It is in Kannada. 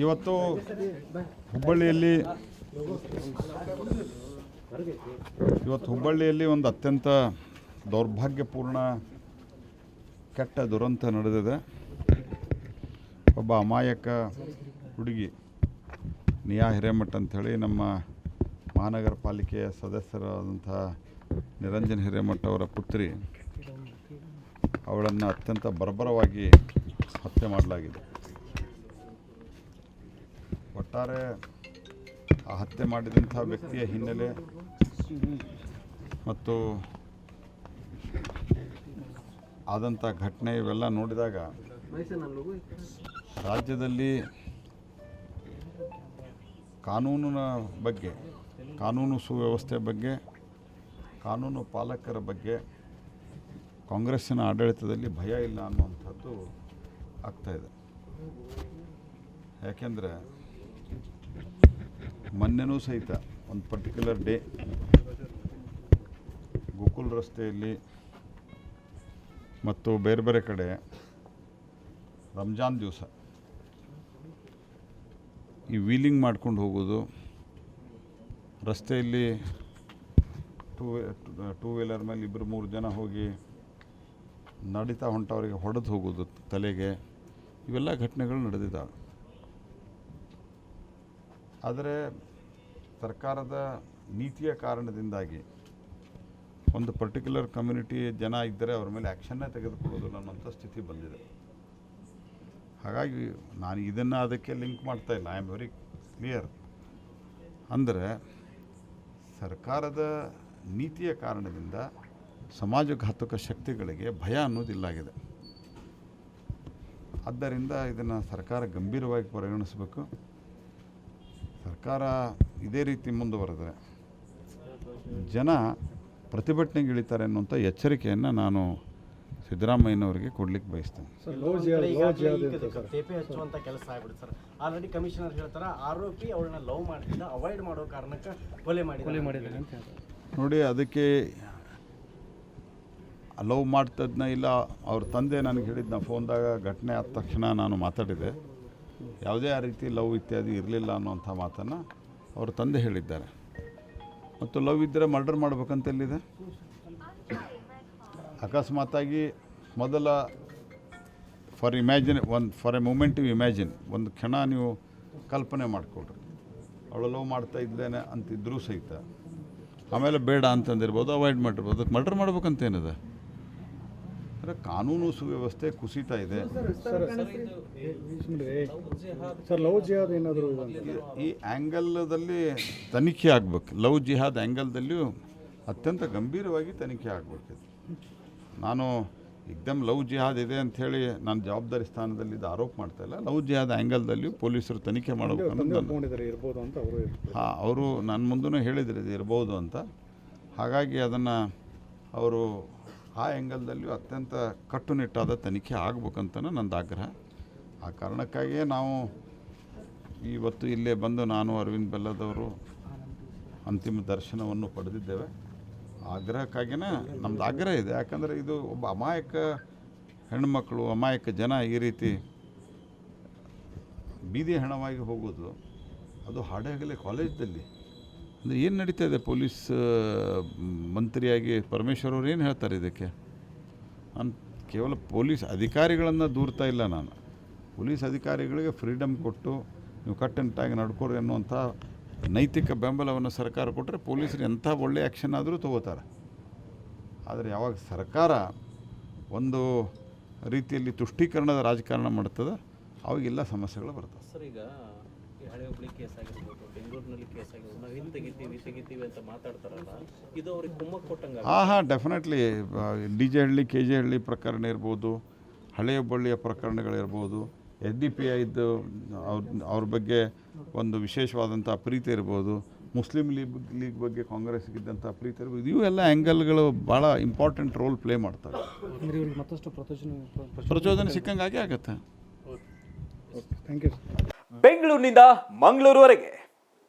ಇವತ್ತು ಹುಬ್ಬಳ್ಳಿಯಲ್ಲಿ ಇವತ್ತು ಹುಬ್ಬಳ್ಳಿಯಲ್ಲಿ ಒಂದು ಅತ್ಯಂತ ದೌರ್ಭಾಗ್ಯಪೂರ್ಣ ಕೆಟ್ಟ ದುರಂತ ನಡೆದಿದೆ. ಒಬ್ಬ ಅಮಾಯಕ ಹುಡುಗಿ ನಿಯಾ ಹಿರೇಮಠ ಅಂಥೇಳಿ ನಮ್ಮ ಮಹಾನಗರ ಪಾಲಿಕೆಯ ಸದಸ್ಯರಾದಂಥ ನಿರಂಜನ್ ಹಿರೇಮಠ ಅವರ ಪುತ್ರಿ ಅವಳನ್ನು ಅತ್ಯಂತ ಬರ್ಬರವಾಗಿ ಹತ್ಯೆ ಮಾಡಲಾಗಿದೆ. ಒಟ್ಟಾರೆ ಆ ಹತ್ಯೆ ಮಾಡಿದಂಥ ವ್ಯಕ್ತಿಯ ಹಿನ್ನೆಲೆ ಮತ್ತು ಆದಂಥ ಘಟನೆ ಇವೆಲ್ಲ ನೋಡಿದಾಗ ರಾಜ್ಯದಲ್ಲಿ ಕಾನೂನಿನ ಬಗ್ಗೆ, ಕಾನೂನು ಸುವ್ಯವಸ್ಥೆ ಬಗ್ಗೆ, ಕಾನೂನು ಪಾಲಕರ ಬಗ್ಗೆ ಕಾಂಗ್ರೆಸ್ಸಿನ ಆಡಳಿತದಲ್ಲಿ ಭಯ ಇಲ್ಲ ಅನ್ನುವಂಥದ್ದು ಆಗ್ತಾಯಿದೆ ಯಾಕೆಂದರೆ ಮೊನ್ನೆನೂ ಸಹಿತ ಒಂದು ಪರ್ಟಿಕ್ಯುಲರ್ ಡೇ ಗೋಕುಲ್ ರಸ್ತೆಯಲ್ಲಿ ಮತ್ತು ಬೇರೆ ಬೇರೆ ಕಡೆ ರಂಜಾನ್ ದಿವಸ. ಈ ವೀಲಿಂಗ್ ಮಾಡ್ಕೊಂಡು ಹೋಗೋದು, ರಸ್ತೆಯಲ್ಲಿ ಟೂ ಟೂ ವೀಲರ್ ಮೇಲೆ ಇಬ್ಬರು ಮೂರು ಜನ ಹೋಗಿ ನಡೀತಾ ಹೊಂಟವರಿಗೆ ಹೊಡೆದು ಹೋಗೋದು ತಲೆಗೆ, ಇವೆಲ್ಲ ಘಟನೆಗಳು ನಡೆದಿದ್ದಾವೆ. ಆದರೆ ಸರ್ಕಾರದ ನೀತಿಯ ಕಾರಣದಿಂದಾಗಿ ಒಂದು ಪರ್ಟಿಕ್ಯುಲರ್ ಕಮ್ಯುನಿಟಿ ಜನ ಇದ್ದರೆ ಅವ್ರ ಮೇಲೆ ಆ್ಯಕ್ಷನ್ನೇ ತೆಗೆದುಕೊಳ್ಳೋದು ಅನ್ನೋಂಥ ಸ್ಥಿತಿ ಬಂದಿದೆ. ಹಾಗಾಗಿ ನಾನು ಇದನ್ನು ಅದಕ್ಕೆ ಲಿಂಕ್ ಮಾಡ್ತಾ ಇಲ್ಲ. ಐ ಆಮ್ ವೆರಿ ಕ್ಲಿಯರ್ ಅಂದರೆ ಸರ್ಕಾರದ ನೀತಿಯ ಕಾರಣದಿಂದ ಸಮಾಜಘಾತುಕ ಶಕ್ತಿಗಳಿಗೆ ಭಯ ಅನ್ನೋದಿಲ್ಲಾಗಿದೆ. ಆದ್ದರಿಂದ ಇದನ್ನು ಸರ್ಕಾರ ಗಂಭೀರವಾಗಿ ಪರಿಗಣಿಸಬೇಕು. ಸರ್ಕಾರ ಇದೇ ರೀತಿ ಮುಂದುವರೆದರೆ ಜನ ಪ್ರತಿಭಟನೆಗೆ ಇಳಿತಾರೆ ಅನ್ನುವಂಥ ಎಚ್ಚರಿಕೆಯನ್ನು ನಾನು ಸಿದ್ದರಾಮಯ್ಯನವರಿಗೆ ಕೊಡ್ಲಿಕ್ಕೆ ಬಯಸ್ತೇನೆ. ಸರ್ ಲೋ ಜಿಯಾದ ಲೋ ಜಿಯಾದ ಅಂತ ತೇಪೆ ಹಚ್ಚುವಂತ ಕೆಲಸ ಆಗ್ಬಿಡುತ್ತೆ ಸರ್. ಆಲ್ರೆಡಿ ಕಮಿಷನರ್ ಹೇಳ್ತಾರೆ ಆರೋಪಿ ಅವಳನ್ನ ಲವ್ ಮಾಡಿದ್ದ ಅವಾಯ್ಡ್ ಮಾಡೋ ಕಾರಣಕ್ಕೆ ಕೊಲೆ ಮಾಡಿ ಕೊಲೆ ಮಾಡಿದ್ದಾರೆ ಅಂತ ನೋಡಿ ಅದಕ್ಕೆ ಲವ್ ಮಾಡ್ತದ್ನ ಇಲ್ಲ ಅವ್ರ ತಂದೆ ನನಗೆ ಹೇಳಿದ್ನ ಫೋನ್ದಾಗ ಘಟನೆ ಆದ ತಕ್ಷಣ ನಾನು ಮಾತಾಡಿದೆ. ಯಾವುದೇ ಆ ರೀತಿ ಲವ್ ಇತ್ಯಾದಿ ಇರಲಿಲ್ಲ ಅನ್ನೋಂಥ ಮಾತನ್ನು ಅವ್ರ ತಂದೆ ಹೇಳಿದ್ದಾರೆ. ಮತ್ತು ಲವ್ ಇದ್ದರೆ ಮರ್ಡರ್ ಮಾಡ್ಬೇಕಂತ ಎಲ್ಲಿದೆ? ಅಕಸ್ಮಾತಾಗಿ ಮೊದಲ ಫಾರ್ ಇಮ್ಯಾಜಿನ್ ಒಂದು for a moment you imagine ಒಂದು ಕ್ಷಣ ನೀವು ಕಲ್ಪನೆ ಮಾಡಿಕೊಡ್ರಿ ಅವಳು ಲವ್ ಮಾಡ್ತಾ ಇದ್ದೇನೆ ಅಂತಿದ್ರೂ ಸಹಿತ. ಆಮೇಲೆ ಬೇಡ ಅಂತಂದಿರ್ಬೋದು, ಅವಾಯ್ಡ್ ಮಾಡಿರ್ಬೋದು. ಅದಕ್ಕೆ ಮರ್ಡರ್ ಮಾಡ್ಬೇಕಂತ ಏನಿದೆ? ಅಂದರೆ ಕಾನೂನು ಸುವ್ಯವಸ್ಥೆ ಕುಸಿತಾ ಇದೆ. ಸರ್ ಲವ್ ಜಿಯಾದ ಏನಾದರೂ ಈ ಆ್ಯಂಗಲ್ದಲ್ಲಿ ತನಿಖೆ ಆಗಬೇಕು. ಲವ್ ಜಿಹಾದ್ ಆ್ಯಂಗಲ್ದಲ್ಲಿಯೂ ಅತ್ಯಂತ ಗಂಭೀರವಾಗಿ ತನಿಖೆ ಆಗಬೇಕಿದೆ ನಾನು ಏಕ್ದಮ್ ಲವ್ ಜಿಹಾದ್ ಇದೆ ಅಂಥೇಳಿ ನಾನು ಜವಾಬ್ದಾರಿ ಸ್ಥಾನದಲ್ಲಿ ಇದು ಆರೋಪ ಮಾಡ್ತಾ ಇಲ್ಲ. ಲವ್ ಜಿಹಾದ್ ಆ್ಯಂಗಲ್ದಲ್ಲಿಯೂ ಪೊಲೀಸರು ತನಿಖೆ ಮಾಡಬೇಕು ಅಂತ ಹಾಂ ಅವರು ನನ್ನ ಮುಂದೂ ಹೇಳಿದ್ರು ಇದು ಇರ್ಬೋದು ಅಂತ. ಹಾಗಾಗಿ ಅದನ್ನು ಅವರು ಆ ಆ್ಯಂಗಲ್ದಲ್ಲಿಯೂ ಅತ್ಯಂತ ಕಟ್ಟುನಿಟ್ಟಾದ ತನಿಖೆ ಆಗ್ಬೇಕಂತನೇ ನಂದು ಆಗ್ರಹ. ಆ ಕಾರಣಕ್ಕಾಗಿಯೇ ನಾವು ಇವತ್ತು ಇಲ್ಲೇ ಬಂದು ನಾನು ಅರವಿಂದ್ ಬೆಲ್ಲದವರು ಅಂತಿಮ ದರ್ಶನವನ್ನು ಪಡೆದಿದ್ದೇವೆ. ಆಗ್ರಹಕ್ಕಾಗಿಯೇ ನಮ್ಮದು ಆಗ್ರಹ ಇದೆ. ಯಾಕಂದರೆ ಇದು ಒಬ್ಬ ಅಮಾಯಕ ಹೆಣ್ಮಕ್ಳು, ಅಮಾಯಕ ಜನ ಈ ರೀತಿ ಬೀದಿ ಹೆಣವಾಗಿ ಹೋಗೋದು ಅದು ಹಾಡೇಗಲೇ ಕಾಲೇಜ್ದಲ್ಲಿ. ಅಂದರೆ ಏನು ನಡೀತಾ ಇದೆ? ಪೊಲೀಸ್ ಮಂತ್ರಿಯಾಗಿ ಪರಮೇಶ್ವರ್ ಅವರು ಏನು ಹೇಳ್ತಾರೆ ಇದಕ್ಕೆ? ನಾನು ಕೇವಲ ಪೊಲೀಸ್ ಅಧಿಕಾರಿಗಳನ್ನು ದೂರ್ತಾ ಇಲ್ಲ ನಾನು. ಪೊಲೀಸ್ ಅಧಿಕಾರಿಗಳಿಗೆ ಫ್ರೀಡಮ್ ಕೊಟ್ಟು ನೀವು ಕಟ್ಟುನಿಟ್ಟಾಗಿ ನಡ್ಕೋರಿ ಅನ್ನುವಂಥ ನೈತಿಕ ಬೆಂಬಲವನ್ನು ಸರ್ಕಾರ ಕೊಟ್ಟರೆ ಪೊಲೀಸರು ಎಂಥ ಒಳ್ಳೆ ಆ್ಯಕ್ಷನ್ ಆದರೂ ತಗೋತಾರೆ. ಆದರೆ ಯಾವಾಗ ಸರ್ಕಾರ ಒಂದು ರೀತಿಯಲ್ಲಿ ತುಷ್ಟೀಕರಣದ ರಾಜಕಾರಣ ಮಾಡ್ತದೆ, ಅವಾಗೆಲ್ಲ ಸಮಸ್ಯೆಗಳು ಬರ್ತವೆ. ಸರ್, ಈಗ ಹಳೆ ಕೇಸ್ ಆಗಿರ್ಬೋದು ಬೆಂಗಳೂರಿನಲ್ಲಿ ಕೇಸ್ ಆಗಿರ್ಬೋದು ನಾವು ಹಿಂದೆ ತೆಗಿತೀವಿ ತೆಗಿತೀವಿ ಅಂತ ಮಾತಾಡ್ತಾರಲ್ಲ ಇದು ಅವ್ರಿಗೆ ಕುಮ್ಮಕ್ ಕೊಟ್ಟಂಗ ಹಾಂ ಹಾಂ definitely D J Halli K J Halli ಪ್ರಕರಣ ಇರ್ಬೋದು ಹಳೆಯ ಬಳ್ಳಿಯ ಪ್ರಕರಣಗಳಿರ್ಬೋದು ಎಸ್ ಡಿ ಪಿ ಐದು ಅವ್ರ ಅವ್ರ ಬಗ್ಗೆ ಒಂದು ವಿಶೇಷವಾದಂಥ ಪ್ರೀತಿ ಇರ್ಬೋದು ಮುಸ್ಲಿಂ ಲೀಗ್ ಲೀಗ್ ಬಗ್ಗೆ ಕಾಂಗ್ರೆಸ್ಗಿದ್ದಂಥ ಪ್ರೀತಿ ಇರ್ಬೋದು ಇವೆಲ್ಲ ಆ್ಯಂಗಲ್ಗಳು ಭಾಳ ಇಂಪಾರ್ಟೆಂಟ್ ರೋಲ್ ಪ್ಲೇ ಮಾಡ್ತವೆ. ಮತ್ತಷ್ಟು ಪ್ರಚೋದನೆ ಪ್ರಚೋದನೆ ಸಿಕ್ಕಂಗೆ ಆಗೇ ಆಗುತ್ತೆ. ಥ್ಯಾಂಕ್ ಯು ಬೆಂಗಳೂರಿನಿಂದ ಮಂಗಳೂರುವರೆಗೆ.